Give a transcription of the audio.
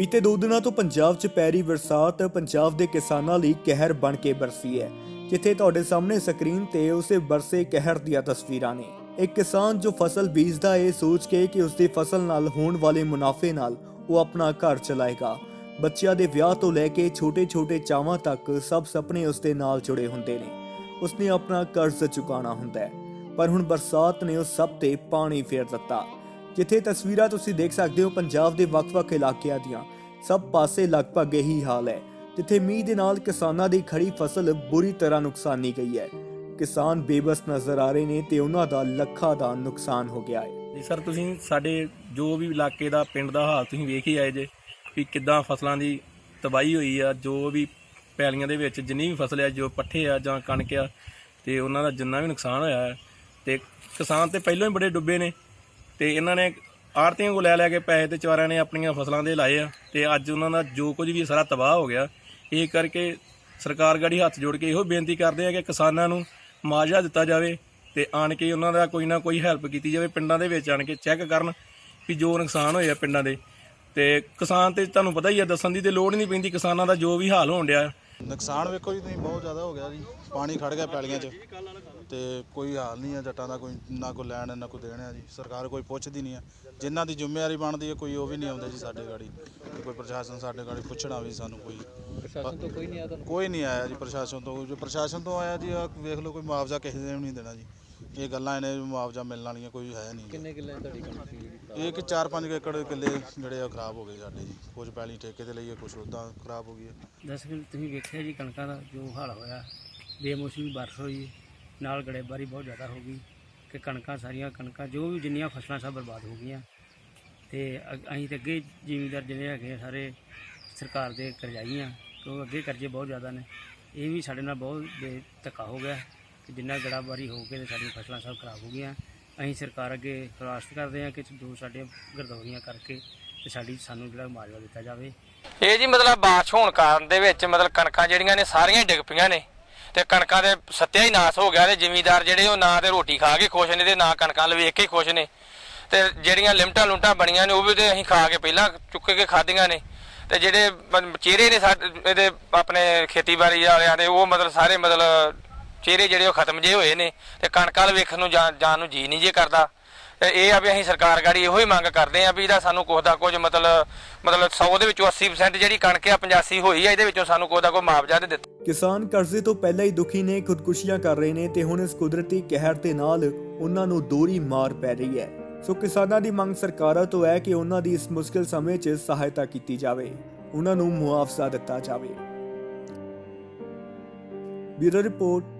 ਬੀਤੇ ਦੋ ਦਿਨਾਂ ਤੋਂ ਪੰਜਾਬ 'ਚ ਪੈ ਰਹੀ ਬਰਸਾਤ ਪੰਜਾਬ ਦੇ ਕਿਸਾਨਾਂ ਲਈ ਕਹਿਰ ਬਣ ਕੇ ਬਰਸੀ ਹੈ। ਜਿੱਥੇ ਤੁਹਾਡੇ ਸਾਹਮਣੇ ਸਕਰੀਨ ਤੇ ਉਸੇ ਬਰਸੇ ਕਹਿਰ ਦੀਆਂ ਤਸਵੀਰਾਂ ਨੇ। ਇੱਕ ਕਿਸਾਨ ਜੋ ਫਸਲ ਬੀਜਦਾ ਹੈ ਸੋਚ ਕੇ ਕਿ ਉਸਦੀ ਫਸਲ ਨਾਲ ਹੋਣ ਵਾਲੇ ਮੁਨਾਫੇ ਨਾਲ ਉਹ ਆਪਣਾ ਘਰ ਚਲਾਏਗਾ। ਬੱਚਿਆਂ ਦੇ ਵਿਆਹ ਤੋਂ ਲੈ ਕੇ ਛੋਟੇ-ਛੋਟੇ ਚਾਵਾਂ ਤੱਕ ਸਭ ਸੁਪਨੇ ਉਸਦੇ ਨਾਲ ਜੁੜੇ ਹੁੰਦੇ ਨੇ। ਉਸਨੇ ਆਪਣਾ ਕਰਜ਼ ਚੁਕਾਉਣਾ ਹੁੰਦਾ ਹੈ। ਪਰ ਹੁਣ ਬਰਸਾਤ ਨੇ ਉਸ ਸਭ ਤੇ ਪਾਣੀ ਫੇਰ ਦਿੱਤਾ। ਜਿੱਥੇ ਤਸਵੀਰਾਂ ਤੁਸੀਂ ਦੇਖ ਸਕਦੇ ਹੋ, ਪੰਜਾਬ ਦੇ ਵੱਖ-ਵੱਖ ਇਲਾਕਿਆਂ ਦੀਆਂ ਸਭ ਪਾਸੇ ਲਗਭਗ ਇਹੀ ਹਾਲ ਹੈ। ਜਿੱਥੇ ਮੀਂਹ ਦੇ ਨਾਲ ਕਿਸਾਨਾਂ ਦੀ ਖੜੀ ਫਸਲ ਬੁਰੀ ਤਰ੍ਹਾਂ ਨੁਕਸਾਨੀ ਗਈ ਹੈ। ਕਿਸਾਨ ਬੇਬਸ ਨਜ਼ਰ ਆ ਰਹੇ ਨੇ ਤੇ ਉਹਨਾਂ ਦਾ ਲੱਖਾਂ ਦਾ ਨੁਕਸਾਨ ਹੋ ਗਿਆ ਹੈ। ਜੀ ਸਰ, ਤੁਸੀਂ ਸਾਡੇ ਜੋ ਵੀ ਇਲਾਕੇ ਦਾ, ਪਿੰਡ ਦਾ ਹਾਲ ਤੁਸੀਂ ਵੇਖ ਹੀ ਆਏ ਜੇ ਵੀ ਕਿੱਦਾਂ ਫਸਲਾਂ ਦੀ ਤਬਾਹੀ ਹੋਈ ਆ, ਜੋ ਵੀ ਪੈਲੀਆਂ ਦੇ ਵਿੱਚ ਜਿੰਨੀ ਵੀ ਫਸਲ ਆ, ਜੋ ਪੱਠੇ ਆ ਜਾਂ ਕਣਕ ਆ, ਤੇ ਉਹਨਾਂ ਦਾ ਜਿੰਨਾ ਵੀ ਨੁਕਸਾਨ ਹੋਇਆ ਹੈ। ਤੇ ਕਿਸਾਨ ਤੇ ਪਹਿਲਾਂ ਹੀ ਬੜੇ ਡੁੱਬੇ ਨੇ ਤੇ ਇਹਨਾਂ ਨੇ ਆੜਤੀਆਂ ਕੋ ਲੈ ਲੈ ਕੇ ਪੈਸੇ ਤੇ ਚਾਰਿਆਂ ਨੇ ਆਪਣੀਆਂ ਫਸਲਾਂ ਦੇ ਲਾਏ ਆ ਤੇ ਅੱਜ ਉਹਨਾਂ ਦਾ ਜੋ ਕੁਝ ਵੀ ਸਾਰਾ ਤਬਾਹ ਹੋ ਗਿਆ, ਇਹ ਕਰਕੇ ਸਰਕਾਰ ਗਾੜੀ ਹੱਥ ਜੋੜ ਕੇ ਇਹੋ ਬੇਨਤੀ ਕਰਦੇ ਆ ਕਿ ਕਿਸਾਨਾਂ ਨੂੰ ਮੁਆਵਜ਼ਾ ਦਿੱਤਾ ਜਾਵੇ ਤੇ ਆਣ ਕੇ ਉਹਨਾਂ ਦਾ ਕੋਈ ਨਾ ਕੋਈ ਹੈਲਪ ਕੀਤੀ ਜਾਵੇ, ਪਿੰਡਾਂ ਦੇ ਵਿੱਚ ਆਣ ਕੇ ਚੈੱਕ ਕਰਨ ਵੀ ਜੋ ਨੁਕਸਾਨ ਹੋਏ ਆ ਪਿੰਡਾਂ ਦੇ। ਤੇ ਕਿਸਾਨ ਤੇ ਤੁਹਾਨੂੰ ਪਤਾ ਹੀ ਆ, ਦੱਸਣ ਦੀ ਤੇ ਲੋੜ ਨਹੀਂ ਪੈਂਦੀ ਕਿਸਾਨਾਂ ਦਾ ਜੋ ਵੀ ਹਾਲ ਹੋਣ ਡਿਆ। ਨੁਕਸਾਨ ਵੇਖੋ ਜੀ ਤੁਸੀਂ ਬਹੁਤ ਜ਼ਿਆਦਾ ਹੋ ਗਿਆ ਜੀ। ਪਾਣੀ ਖੜ ਗਿਆ ਪੈਲੀਆਂ 'ਚ ਤੇ ਕੋਈ ਹਾਲ ਨਹੀਂ ਹੈ ਜੱਟਾਂ ਦਾ ਕੋਈ ਨਾ ਕੋਈ ਲੈਣ ਨਾ ਕੋਈ ਦੇਣ ਹੈ ਜੀ। ਸਰਕਾਰ ਕੋਈ ਪੁੱਛਦੀ ਨਹੀਂ ਹੈ ਜਿਨ੍ਹਾਂ ਦੀ ਜ਼ਿੰਮੇਵਾਰੀ ਬਣਦੀ ਹੈ ਕੋਈ ਉਹ ਵੀ ਨਹੀਂ ਆਉਂਦੇ ਜੀ ਸਾਡੇ ਗਾੜੀ। ਕੋਈ ਪ੍ਰਸ਼ਾਸਨ ਸਾਡੇ ਗਾੜੀ ਪੁੱਛਣਾ ਵੀ ਸਾਨੂੰ ਕੋਈ। ਪ੍ਰਸ਼ਾਸਨ ਤੋਂ ਕੋਈ ਨਹੀਂ ਆਇਆ ਤੁਹਾਨੂੰ? ਕੋਈ ਨਹੀਂ ਆਇਆ ਜੀ ਪ੍ਰਸ਼ਾਸਨ ਤੋਂ। ਜੋ ਪ੍ਰਸ਼ਾਸਨ ਤੋਂ ਆਇਆ ਜੀ ਆਹ ਵੇਖ ਲਓ ਕੋਈ ਮੁਆਵਜ਼ਾ ਕਿਸੇ ਨੇ ਵੀ ਨਹੀਂ ਦੇਣਾ ਜੀ। ਇਹ ਗੱਲਾਂ ਇਹਨੇ ਮੁਆਵਜ਼ਾ ਮਿਲਣ ਵਾਲੀਆਂ ਕੋਈ ਹੈ ਨਹੀਂ ਕਿੰਨੇ ਕਿੱਲੇ ਤੁਹਾਡੀ ਕਣਕ? ਸੀ ਇਹ ਕਿ 4-5 ਏਕੜ ਕਿੱਲੇ ਜਿਹੜੇ ਆ ਖਰਾਬ ਹੋ ਗਏ ਸਾਡੇ ਜੀ। ਕੁਝ ਪੈਲੀ ਠੇਕੇ ਤੇ ਲਈਏ, ਕੁਝ ਉਦਾਂ ਖਰਾਬ ਹੋ ਗਈ ਹੈ। ਦਸ ਕਿ ਤੁਸੀਂ ਵੇਖਿਆ ਜੀ ਕਣਕਾਂ ਦਾ ਜੋ ਹਾਲ ਹੋਇਆ। ਬੇਮੌਸਮੀ ਬਾਰਿਸ਼ ਹੋਈ ਨਾਲ ਗੜੇਬਾਰੀ ਬਹੁਤ ਜ਼ਿਆਦਾ ਹੋ ਗਈ ਕਿ ਕਣਕਾਂ ਸਾਰੀਆਂ, ਕਣਕਾਂ ਜੋ ਵੀ ਜਿੰਨੀਆਂ ਫਸਲਾਂ ਸਭ ਬਰਬਾਦ ਹੋ ਗਈਆਂ। ਤੇ ਅ- ਅਸੀਂ ਤੇ ਅੱਗੇ ਜ਼ਿਮੀਂਦਾਰ ਜਿਹੜੇ ਹੈਗੇ ਆ ਸਾਰੇ ਸਰਕਾਰ ਦੇ ਕਰਜ਼ਾਈ ਆ ਕਿਉਂ ਅੱਗੇ ਕਰਜ਼ੇ ਬਹੁਤ ਜ਼ਿਆਦਾ ਨੇ। ਇਹ ਵੀ ਸਾਡੇ ਨਾਲ ਬਹੁਤ ਬੇ- ਧੱਕਾ ਹੋ ਗਿਆ ਕਿ ਜਿੰਨਾ ਗੜਾਬਾਰੀ ਹੋ ਕੇ ਤੇ ਸਾਡੀਆਂ ਫਸਲਾਂ ਸਭ ਖਰਾਬ ਹੋ ਗਈਆਂ। ਅਸੀਂ ਸਰਕਾਰ ਅੱਗੇ ਦਰਖਾਸਤ ਕਰਦੇ ਹਾਂ ਕਿ ਜੋ ਸਾਡੇ ਗਰਦੌਰੀਆਂ ਕਰਕੇ ਤੇ ਸਾਡੀ ਸਾਨੂੰ ਜਿਹੜਾ ਮੁਆਵਜ਼ਾ ਦਿੱਤਾ ਜਾਵੇ। ਇਹ ਜੀ ਮਤਲਬ ਬਾਰਿਸ਼ ਹੋਣ ਕਾਰਨ ਦੇ ਵਿੱਚ ਮਤਲਬ ਕਣਕਾਂ ਜਿਹੜੀਆਂ ਨੇ ਸਾਰੀਆਂ ਡਿੱਗ ਪਈਆਂ ਨੇ ਤੇ ਕਣਕਾਂ ਦੇ ਸੱਤਿਆ ਹੀ ਨਾਸ ਹੋ ਗਿਆ ਤੇ ਜ਼ਿਮੀਦਾਰ ਜਿਹੜੇ ਉਹ ਨਾ ਤੇ ਰੋਟੀ ਖਾ ਕੇ ਖੁਸ਼ ਨੇ ਤੇ ਨਾ ਕਣਕਾਂ ਲ ਕੇ ਖੁਸ਼ ਨੇ ਤੇ ਜਿਹੜੀਆਂ ਲਿਮਟਾਂ ਲੁਮਟਾਂ ਬਣੀਆਂ ਨੇ ਉਹ ਵੀ ਤੇ ਅਸੀਂ ਖਾ ਕੇ ਪਹਿਲਾਂ ਚੁੱਕ ਕੇ ਖਾਧੀਆਂ ਨੇ ਤੇ ਜਿਹੜੇ ਚਿਹਰੇ ਨੇ ਸਾਡੇ, ਇਹਦੇ ਆਪਣੇ ਖੇਤੀਬਾੜੀ ਵਾਲਿਆਂ ਦੇ ਉਹ ਮਤਲਬ ਸਾਰੇ ਮਤਲਬ ਚਿਹਰੇ ਜਿਹੜੇ ਉਹ ਖਤਮ ਜੇ ਹੋਏ ਨੇ ਤੇ ਕਣਕਾਂ ਲ ਵੇਖਣ ਨੂੰ ਜਾਣ ਨੂੰ ਜੀ ਨਹੀਂ ਜੇ ਕਰਦਾ। ਤੇ ਇਹ ਆ ਵੀ ਅਸੀਂ ਸਰਕਾਰ ਗਾੜੀ ਇਹੋ ਹੀ ਮੰਗ ਕਰਦੇ ਆ ਵੀ ਇਹਦਾ ਸਾਨੂੰ ਕੁਛ ਦਾ ਕੁਝ ਮਤਲਬ ਮਤਲਬ 100 ਦੇ ਵਿੱਚੋਂ 80% ਜਿਹੜੀ ਕਣਕ ਆ 85 ਹੋਈ ਆ, ਇਹਦੇ ਵਿੱਚੋਂ ਸਾਨੂੰ ਕੁਛ ਦਾ ਕੋਈ ਮੁਆਵਜ਼ਾ ਦੇ ਦਿੱਤਾ। ਕਿਸਾਨ ਕਰਜ਼ੇ ਤੋਂ ਪਹਿਲਾਂ ਹੀ ਦੁਖੀ ਨੇ, ਖੁਦਕੁਸ਼ੀਆਂ ਕਰ ਰਹੇ ਨੇ ਤੇ ਹੁਣ ਇਸ ਕੁਦਰਤੀ ਕਹਿਰ ਦੇ ਨਾਲ ਉਹਨਾਂ ਨੂੰ ਦੋਰੀ ਮਾਰ ਪੈ ਰਹੀ ਹੈ। ਸੋ ਕਿਸਾਨਾਂ ਦੀ ਮੰਗ ਸਰਕਾਰਾਂ ਤੋਂ ਹੈ ਕਿ ਉਹਨਾਂ ਦੀ ਇਸ ਮੁਸ਼ਕਲ ਸਮੇਂ 'ਚ ਸਹਾਇਤਾ ਕੀਤੀ ਜਾਵੇ, ਉਹਨਾਂ ਨੂੰ ਮੁਆਵਜ਼ਾ ਦਿੱਤਾ ਜਾਵੇ। Bureau report.